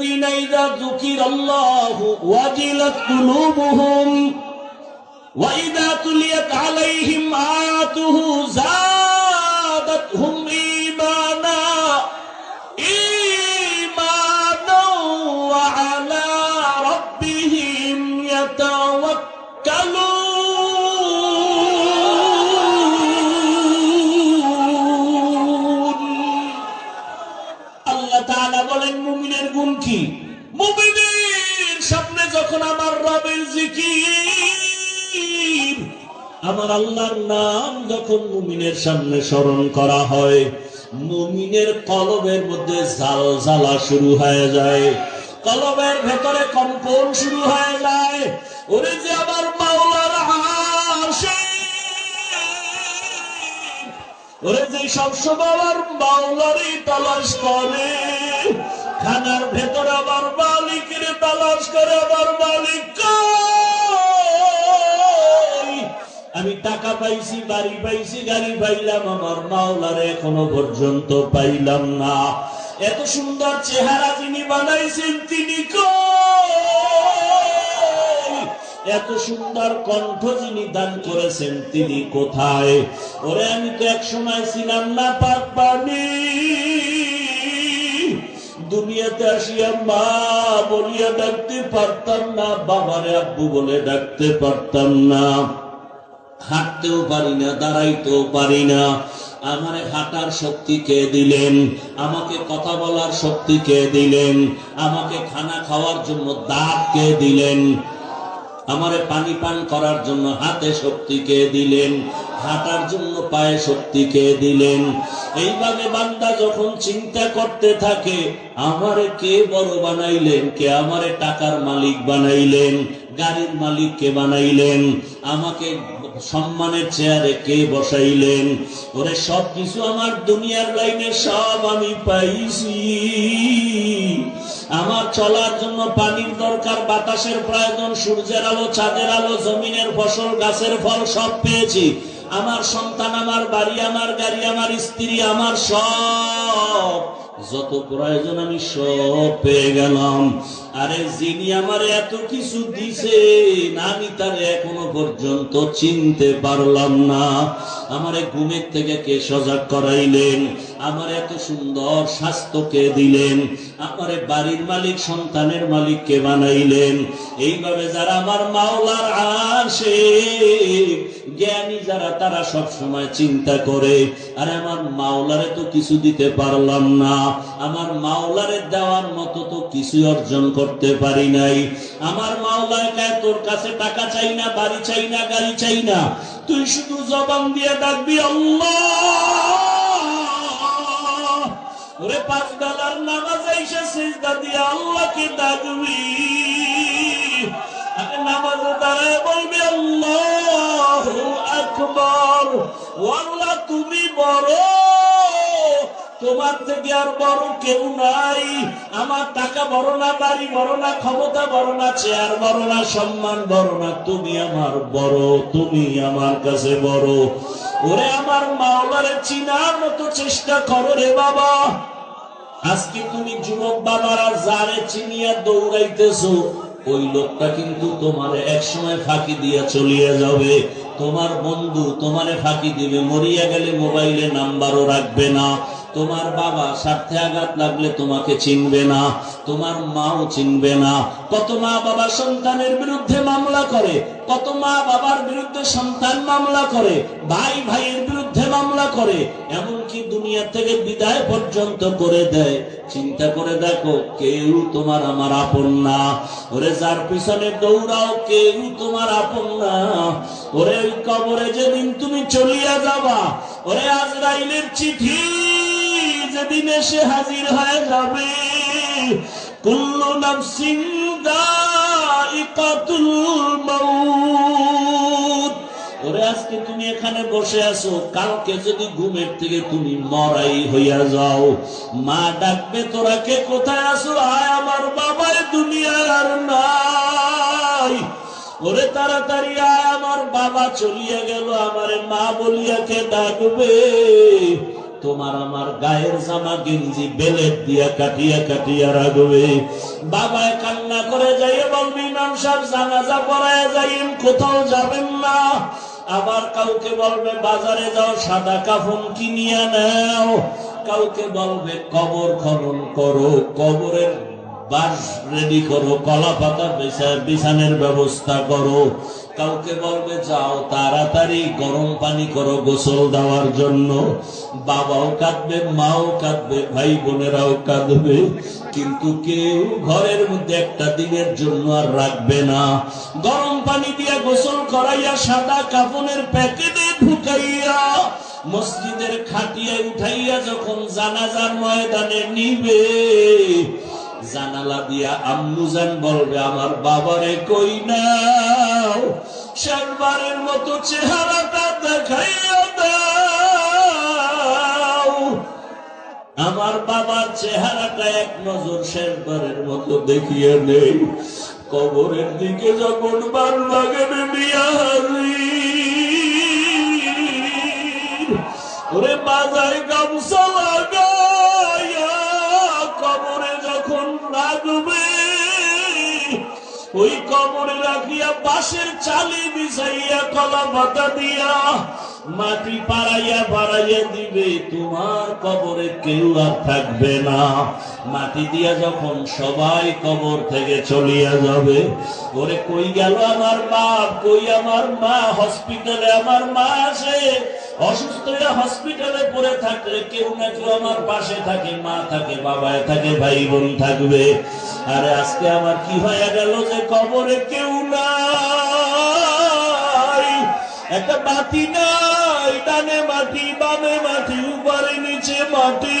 الذين إذا ذكر الله وجلت قلوبهم وإذا تليت عليهم آياته زادتهم إيمانا রবের জিকির। আমার আল্লাহর নাম যখন মুমিনের সামনে স্মরণ করা হয়, মুমিনের কলবের মধ্যে জাল জ্বালা শুরু হয়ে যায়। কলবের ভেতরে কম্পন শুরু হয়ে যায়। ওরে যে আমার মাওলার ওরে যে সবসময় আমার মাওলারই তালাশ করে। খানার ভেতর আমার মালিকের তালাশ করে আমার মালিক আমি টাকা পাইছি, বাড়ি পাইছি, গাড়ি পাইলাম, আমার মাওলারে এখনও পর্যন্ত পাইলাম না। এত সুন্দর চেহারা যিনি বানাইছেন, তিনি এত সুন্দর কণ্ঠ যিনি দান করেছেন, তিনি কোথায়? ওরে, আমি তো এক সময় ছিলাম না পাক পানি। দুনিয়াতে আসিয়া মা বলিয়া ডাকতে পারতাম না, বাবারে আব্বু বলে ডাকতে পারতাম না। হাঁটতেও পারি না, দাঁড়াইতেও পারি না। আমারে হাঁটার শক্তি কে দিলেন? আমাকে কথা বলার শক্তি কে দিলেন? আমাকে খানা খাওয়ার জন্য দাঁত কে দিলেন? আমারে পানি পান করার জন্য হাতে শক্তি কে দিলেন? হাঁটার জন্য পায়ে শক্তি কে দিলেন? এইভাবে বান্দা যখন চিন্তা করতে থাকে, আমারে কে বড় বানাইলেন? কে আমারে টাকার মালিক বানাইলেন? গাড়ির মালিক কে বানাইলেন? আমাকে সম্মানের চেয়ারে কে বসাইলেন? ওরে সব কিছু আমার দুনিয়ার লাইনে সব আমি পাইছি। আমার চলার জন্য পানির দরকার, বাতাসের প্রয়োজন, সূর্যের আলো চাঁদের আলো, জমিনের ফসল, গাছের ফল, সব পেয়েছি। আমার সন্তান, আমার বাড়ি, আমার গাড়ি, আমার স্ত্রী, আমার সব। যত প্রয়োজন আমি সব পেয়ে গেলাম। আরে যিনি আমার এত কিছু দিছে, আমি তার এখনও পর্যন্ত চিনতে পারলাম না। আমারে ঘুমের থেকে কে সজাগ করাইলেন? আমার এত সুন্দর স্বাস্থ্য কে দিলেন? আমারে বাড়ির মালিক, সন্তানের মালিক কে বানাইলেন? এইভাবে যারা আমার মাওলার আসে জ্ঞানী যারা, তারা সব সময় চিন্তা করে, আরে আমার মাওলারে তো কিছু দিতে পারলাম না। আমার মাওলারে দেওয়ার মতো তো কিছু অর্জন করতে পারি নাই। আমার মাওলার কায় তোর কাছে টাকা চাই না, বাড়ি চাই না, গাড়ি চাই না। তুই শুধু জবান দিয়ে ডাকবি, আল্লাহ! ওরে পাঁচ বেলার নামাজ এসে সিজদা দিয়ে আল্লাহকে ডাকবি। আরে নামাজে দাঁড়ায় বলবি, আল্লাহ আকবর। আল্লাহ তুমি বড়। তোমার থেকে আর বড় কেউ নাই। আমার টাকা বড় না, বাড়ি বড় না, ক্ষমতা বড় না, চেয়ার বড় না, সম্মান বড় না। তুমি আমার বড়, তুমি আমার কাছে বড়। ওরে আমার মাওলারে চিনার মতো চেষ্টা করো রে বাবা। আজকে তুমি যুবক বাবারা যারে চিনিয়া দৌড়াইতেছ, ওই লোকটা কিন্তু তোমার এক সময় ফাঁকি দিয়া চলিয়া যাবে। তোমার বন্ধু তোমারে ফাঁকি দিবে, মরিয়া গেলে মোবাইলে নাম্বারও রাখবে না। তোমার বাবা স্বার্থে আঘাত লাগলে তোমাকে চিনবে না, তোমার মাও চিনবে না। কত মা বাবা সন্তানের বিরুদ্ধে মামলা করে, কত মা বাবার বিরুদ্ধে সন্তান মামলা করে, ভাই ভাইয়ের বিরুদ্ধে মামলা করে, এমনকি দুনিয়া থেকে বিদায় পর্যন্ত করে দেয়। চিন্তা করে দেখো, কেউ তোমার আমার আপন না। ওরে যার পিছনে দৌড়াও, কেউ তোমার আপন না। ওরে কবরে যেদিন তুমি চলিয়া যাবা, ওরে আজরাইলের চিঠি যেদিন এসে হাজির হয়ে যাবে। কুল্লু নাফসিন দাইকাতুল আজকে তুমি এখানে বসে আছো, কালকে যদি ঘুমের থেকে তুমি মরাই হইয়া যাও, মা ডাকবে, তোরা কে কোথায় আছো? আয় আমার বাবাই, দুনিয়ার নাই। ওরে, তাড়াতাড়ি আয়, আমার বাবা চলিয়া গেল, আমারে মা বলিয়া কে ডাকবে। তোমার আমার গায়ের জামা গেঞ্জি, বেলেট দিয়া কাটিয়া কাটিয়া রাখবে বাবায় কান্না করে যাইয়ে বলবি, ইমাম সাহেব, জানাজা পড়ায় যাইম কোথাও যাবেন না। আবার কাউকে বলবে, বাজারে যাও, সাদা কাফন কিনিয়া নাও। কাউকে বলবে, কবর খনন করো, কবরের বাস রেডি করো, কলা পাতা বিছানের ব্যবস্থা করো। কাউকে বলবে, যাও তাড়াতাড়ি গরম পানি করো গোসল দেওয়ার জন্য। বাবাও কাঁদবে, মাও কাঁদবে, ভাই বোনেরাও কাঁদবে। কিন্তু কেউ ঘরের মধ্যে একটা দিনের জন্য আর রাখবে না। গরম পানি দিয়ে গোসল করাইয়া সাদা কাপনের প্যাকেটে ঢুকাইয়া মসজিদের খাটিয়ে উঠাইয়া যখন জানাজার ময়দানে নিবে জানালা দিয়া আম্মুজান বলবে, আমার বাবারে কই নাও শেষবারের মতো চেহারাটা দেখাইয়া দাও। আমার বাবার চেহারাটা এক নজর শেষবারের মতো দেখিয়ে নেই কবরের দিকে যখন বার লাগে ওরে বাজায় গামছা ওই কবরে রাখিয়া বাঁশের চালি বিছাইয়া কলা পাতা দিয়া মাটি পাড়াইয়া পাড়াইয়া দিবে, তোমার কবরে কেউ আর থাকবে না। মাটি দিয়া যখন সবাই কবর থেকে চলিয়া যাবে, ওরে কই গেল আমার বাপ কই আমার মা, হসপিটালে আমার মা আসে। অসুস্থ হসপিটালে পড়ে থাকলে কেউ না কেউ আমার পাশে থাকে, মা থাকে বাবায় থাকে ভাই বোন থাকবে। আরে আজকে আমার কি হয়ে গেল যে কবরে কেউ নাই? একটা বাতি নাই ডানে মাটি, বামে মাটি, উপরে নিচে মাটি।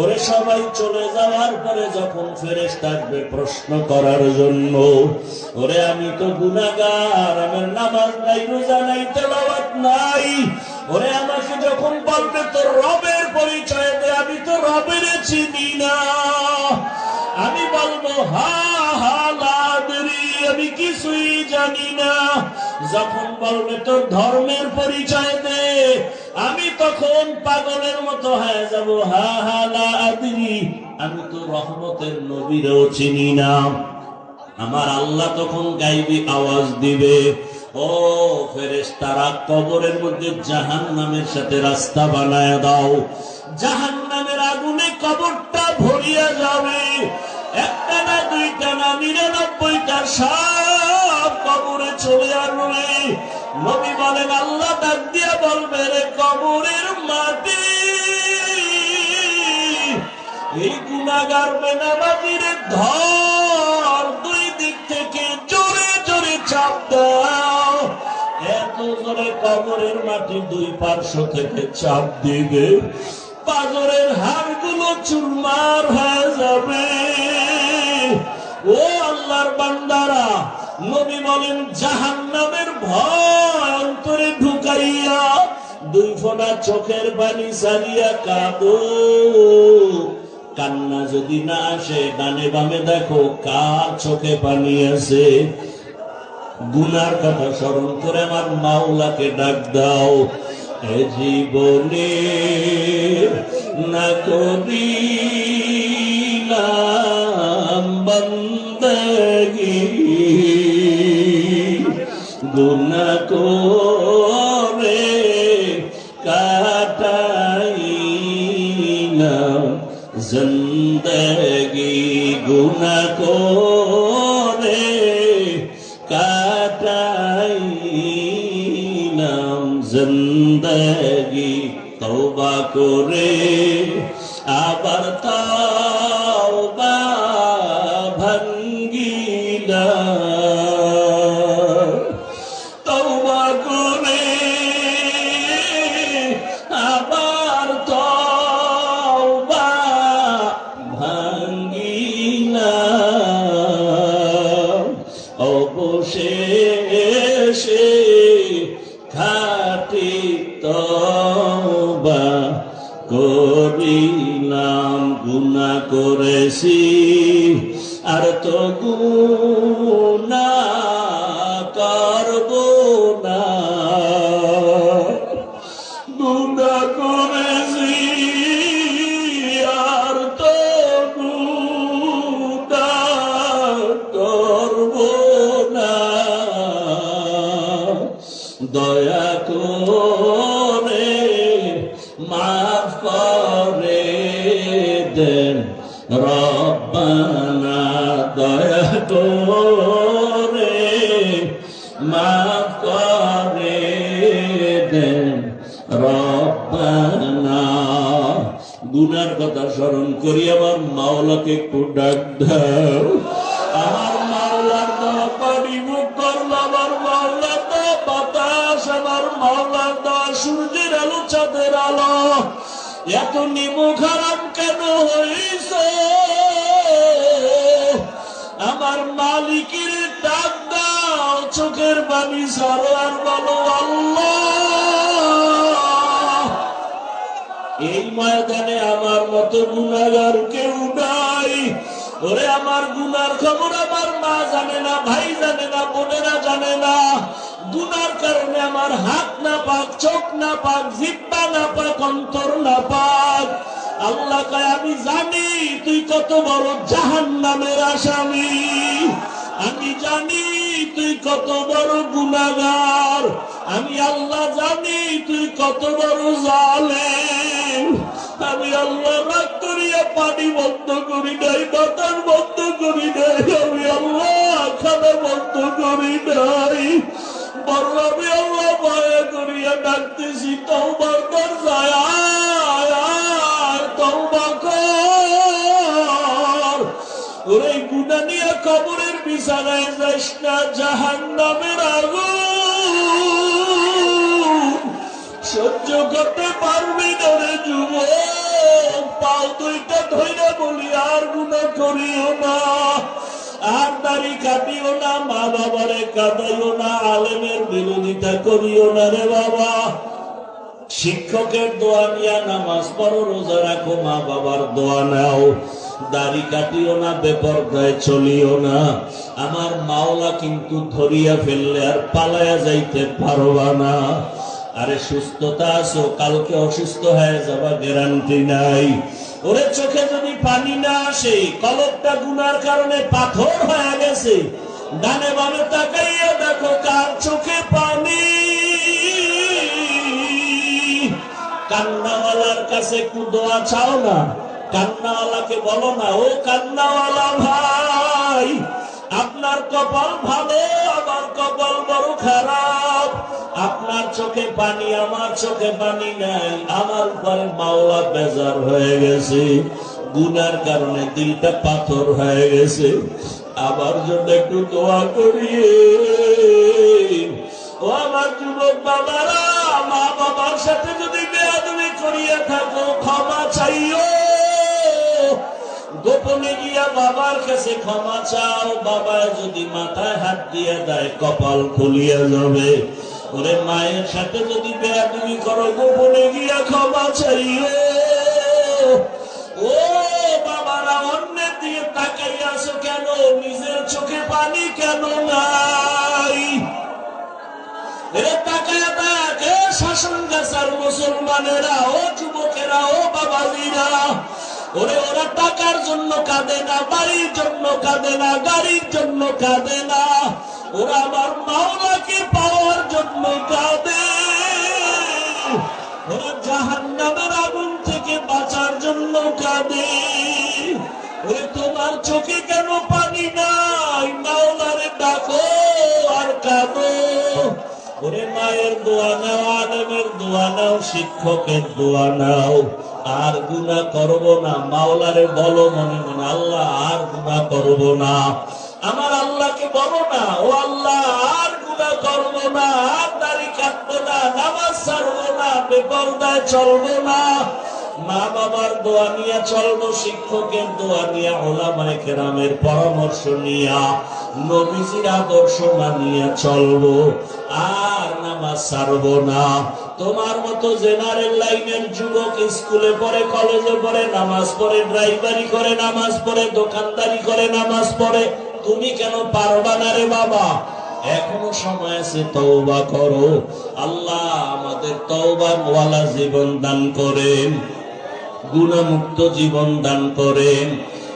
ওরে সবাই চলে যাওয়ার পরে যখন ফেরেস থাকবে প্রশ্ন করার জন্য, ওরে আমি তো গুনাগার আমার নামাজ নাই, রোজা নাই, তেলাওয়াত নাই। ওরে আমাকে যখন বলবে, তোর রবের পরিচয় দে, আমি তো রবের চিনি না। আমি বলব, হা জানি না। যখন বলবে, তোর ধর্মের পরিচয় দে, আমি তখন পাগলের মতো হয়ে যাব। হা হা লাদরি আমি তো রহমতের নবীরও চিনি না। আমার আল্লাহ তখন গাইবি আওয়াজ দিবে। ও ফেরেস তারা কবরের মধ্যে জাহান নামের সাথে রাস্তা বানায় দাও। জাহান নামের আগুনে কবরটা ভরিয়া যাবে। একটা না দুইটা না নিরানব্বইটা সব কবরে চলে আসবে। নবী বলেন, আল্লাহ ডাক দিয়া বলবে, রে কবরের মাটি, এই গুণাগার বেনাবাজির ধর দুই দিক থেকে জোরে জোরে চাপ দাও। এত জোরে কবরের মাটি দুই পার্শ্ব থেকে চাপ দিবে পাজরের হাড়গুলো চুরমার হয়ে যাবে। ও আল্লাহর বান্দারা নবী বলেন জাহান নামের ভয় অন্তরে ঢুকাইয়া দুই ফোঁটা চোখের পানি সারিয়া কাঁদো। কান্না যদি না আসে, ডানে বামে দেখো, কার চোখে পানি আছে? গুনার কথা স্মরণ করে আমার মাওলাকে ডাক দাও। এ জীবনে না করিলাম বন্দগি। গুনা করে কাটাইলাম। জিন্দগি গুনা করে কাটাইলাম। জিন্দগি তওবা করে আবার তাওবা খাটি তওবা করিলাম গুণা করেছি। আর তো গুনাহ রব্বানা, দয়া করে মাফ করে দেন রব্বানা, গুনার কথা স্মরণ করি আমার মাওলাকে একটু ডাক দাও। চোখের বাণী সারো আর বলো এই ময়দানে আমার মতো গুণাগার কেউ নাই। ওরে আমার গুনার খবর আমার মা জানে না, ভাই জানে না, বোনেরা জানে না। গুনার কারণে আমার হাত না পাক, চোখ না পাক, জিব্বা না পাক, অন্তর না পাক। আল্লাহ কয়, আমি জানি তুই কত বড় জাহান নামের আসামি। আমি জানি তুই কত বড় গুনাগার আমি আল্লাহ জানি তুই কত বড় জালেম। আমি আল্লাহ রাগ করিয়া পানি বন্ধ করি নাই, বাতাস বন্ধ করি নাই, আমি আল্লাহ খানা বন্ধ করি নাই। বড় আমি আল্লাহ ভয় করিয়া ডাকতেছি কর। ওরে গুনা নিয়ে সহ্য করতে পারবি না রে যুব পাও বলি, আর করিও না। আর দাড়ি কাটিও না, মা না, আলেমের বিরোধিতা করিও না রে বাবা। শিক্ষকের দোয়া নিয়া নামাজ পড়ো, রোজা রাখো, মা বাবার দোয়া নাও। দাড়ি কাটিও না, বেপরদায় চলিও না। আমার মাওলা কিন্তু ধরিয়া ফেললে আর পালায়া যাইতে পারবা না। আরে সুস্থতা আছো, কালকে অসুস্থ হয়ে যাবা গ্যারান্টি নাই। ওরে চোখে যদি পানি না আসে কলকটা গুনার কারণে পাথর হয়ে গেছে। ডানে বামে তাকাইয়া দেখো কার চোখে পানি। কান্নাওয়ালার কাছে একটু দোয়া চাও না? কান্নাওয়ালাকে বলো না, ও কান্নাওয়ালা ভাই, আপনার কপাল ভালো, আমার কপাল বড় খারাপ। আপনার চোখে পানি, আমার চোখে পানি নাই, আমার উপরে মাওলা বেজার হয়ে গেছে। গুনার কারণে দিলটা পাথর হয়ে গেছে। আমার জন্য একটু দোয়া করিয়ে। ও আমার যুবক বাবারা, মা বাবার সাথে যদি বেয়াদবি করিয়া থাকো, ক্ষমা চাইও। গোপনে গিয়া বাবার কাছে ক্ষমা চাও বাবা যদি মাথায় হাত দিয়ে দেয়, কপাল খুলিয়া যাবে। ওরে মায়ের সাথে যদি বেয়াদবি করো, গোপনে গিয়া ক্ষমা চাইও। ও বাবারা, অন্যের দিয়ে তাকাইয়াছো কেন? নিজের চোখে পানি কেন নাই? তাকায় দেখ শাসন গাছার মুসলমানেরা, ও যুবকেরা, ও বাবাজিরা। ওরে, ওরা টাকার জন্য কাঁদে না, বাড়ির জন্য কাঁদে না, গাড়ির জন্য কাঁদে না। ওরা আমার মাওলাকে পাওয়ার জন্য কাঁদে। ওরা জাহান নামের আগুন থেকে বাঁচার জন্য কাঁদে। ওরে, তোমার চোখে কেন পানি নাই? মাওলারে ডাকো আর কাঁদো। ওরে, মায়ের দোয়া নাও, আলেমের দোয়া নাও, শিক্ষকের দোয়া নাও। আর গুণা করব না। মাওলারে বলো মনে মনে, আল্লাহ আর গুণা করব না। আমার আল্লাহকে বলো না, ও আল্লাহ আর গুণা করব না। আর দাড়ি কাটবো না, নামাজ ছাড়বো না, বেপরদায় চলবো না। মা বাবার দোয়া নিয়ে চলবো, শিক্ষকের দোয়া নিয়ে, ওলামায় কেরামের পরামর্শ নিয়া, নবীজির আদর্শ মানিয়া চলবো। আর নামাজ ছাড়বো না। তোমার মতো জেনারেল লাইনের যুবক স্কুলে পড়ে, কলেজে পড়ে, নামাজ পড়ে, ড্রাইভারি করে, নামাজ পড়ে, দোকানদারি করে, নামাজ পড়ে, তুমি কেন পারবা না রে বাবা? এখনও সময় আছে, তওবা করো। আল্লাহ আমাদের তওবা ওয়ালা জীবন দান করেন, গুণমুক্ত জীবন দান করেন।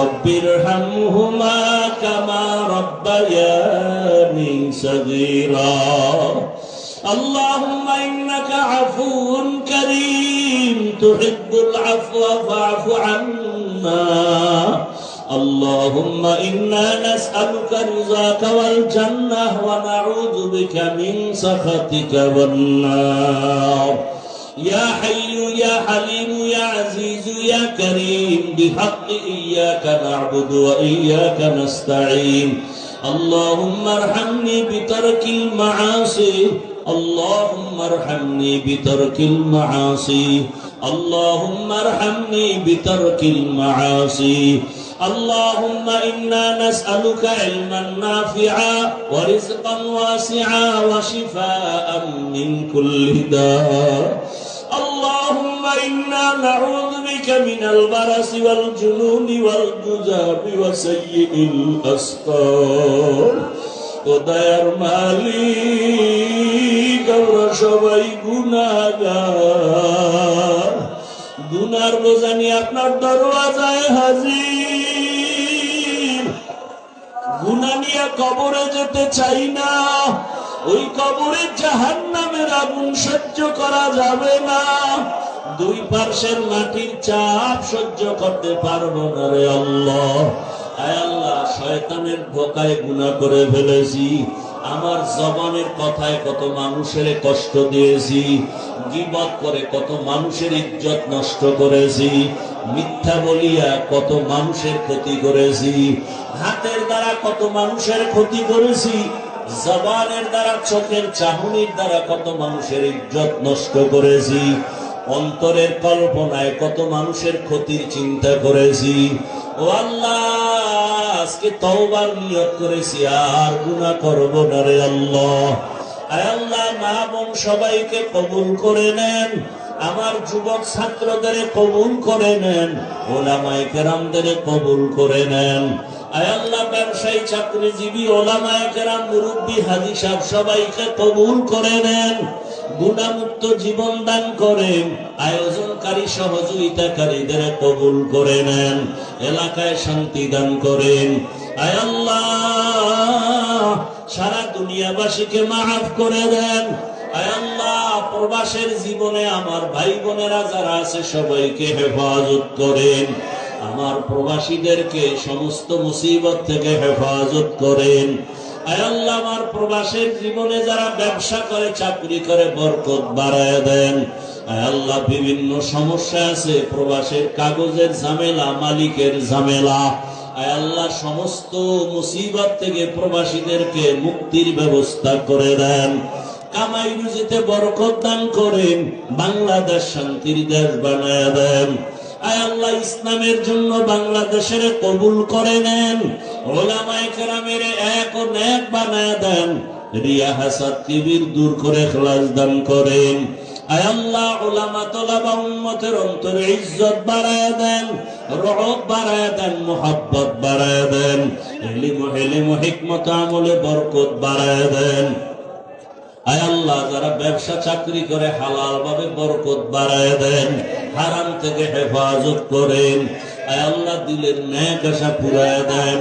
رب ارحمهما كما ربياني صغيرا. اللهم إنك عفو كريم تحب العفو فاعف عنا اللهم إنا نسألك رضاك والجنة ونعوذ بك من سخطك والنار. يا حي يا حليم يا عزيز يا كريم بحق إياك نعبد وإياك نستعين. اللهم ارحمني بترك المعاصي اللهم ارحمني بترك المعاصي اللهم ارحمني بترك المعاصي. اللهم إنا نسألك علما نافعا ورزقا واسعا وشفاء من كل داء. إنا نعوذ بك من البرس والجنون والجذاب وسيء الأسقام ودير মালিক আমরা সবাই গুনাগার গুনার বোঝা নিয়ে আপনার দরওয়াজায় হাজির গুনা নিয়ে কবরে যেতে চাই না ওই কবরে জাহান নামের আগুন সহ্য করা যাবে না দুই পার্শ্বের মাটির চাপ সহ্য করতে পারব না রে আল্লাহ। আল্লাহ, শয়তানের গুনাহ করে ফেলেছি। আমার জবানের কথায় কত মানুষের কষ্ট দিয়েছি। গিবত করে কত মানুষের ইজ্জত নষ্ট করেছি। মিথ্যা বলিয়া কত মানুষের ক্ষতি করেছি। হাতের দ্বারা কত মানুষের ক্ষতি করেছি। জবানের দ্বারা, চোখের চাহনির দ্বারা কত মানুষের ইজ্জত নষ্ট করেছি। অন্তরের কল্পনায় কত মানুষের ক্ষতির চিন্তা করেছি। ও আল্লাহ, আজকে তওবার নিয়ত করেছি, আর গুনাহ করব না রে আল্লাহ। আল্লাহ, মা বোন সবাইকে কবুল করে নেন, আমার যুবক ছাত্রদের কবুল করে নেন ওলামাই কেরামদের কবুল করে নেন। আয় আল্লাহ, ব্যবসায়ী, চাকরিজীবী, ওলামায় কেরাম, মুরব্বী হাজি সাহেব সবাইকে কবুল করে নেন। গুণামুক্ত জীবন দান করেন, আয়োজনকারী সহযোগিতাকারীদের কবুল করে নেন, এলাকায় শান্তি দান করেন। আয় আল্লাহ, সারা দুনিয়াবাসীকে মাফ করে দেন। প্রবাসের জীবনে আমার ভাই বোনেরা যারা আছে, সবাইকে হেফাজত করেন। আমার প্রবাসীদেরকে সমস্ত মুসিবত থেকে হেফাজত করেন। আমার প্রবাসের জীবনে যারা ব্যবসা করে, চাকরি করে, বরকত বাড়ায় দেন। আল্লাহ, বিভিন্ন সমস্যা আছে, প্রবাসের কাগজের ঝামেলা, মালিকের ঝামেলা। আল্লাহ, সমস্ত মুসিবত থেকে প্রবাসীদেরকে মুক্তির ব্যবস্থা করে দেন। কামাই রুজিতে বরকত দান করেন বাংলাদেশ শান্তির দেশ বানায় দেন। আল্লাহ ইসলামের জন্য বাংলাদেশের কবুল করে নেন। ওলামায়ে এক ও নেক বানায় দেন। রিয়া হাসাদ দূর করে খলাস দান করেন। অন্তরে ইজ্জত বাড়ায় বাড়ায় দেন বাড়ায় দেন বরকত বাড়ায় দেন। আয় আল্লাহ, যারা ব্যবসা, চাকরি করে হালাল ভাবে বরকত বাড়ায় দেন, হারাম থেকে হেফাজত করেন। আয় আল্লাহ, দিলের ন্যায় আশা পুরায় দেন।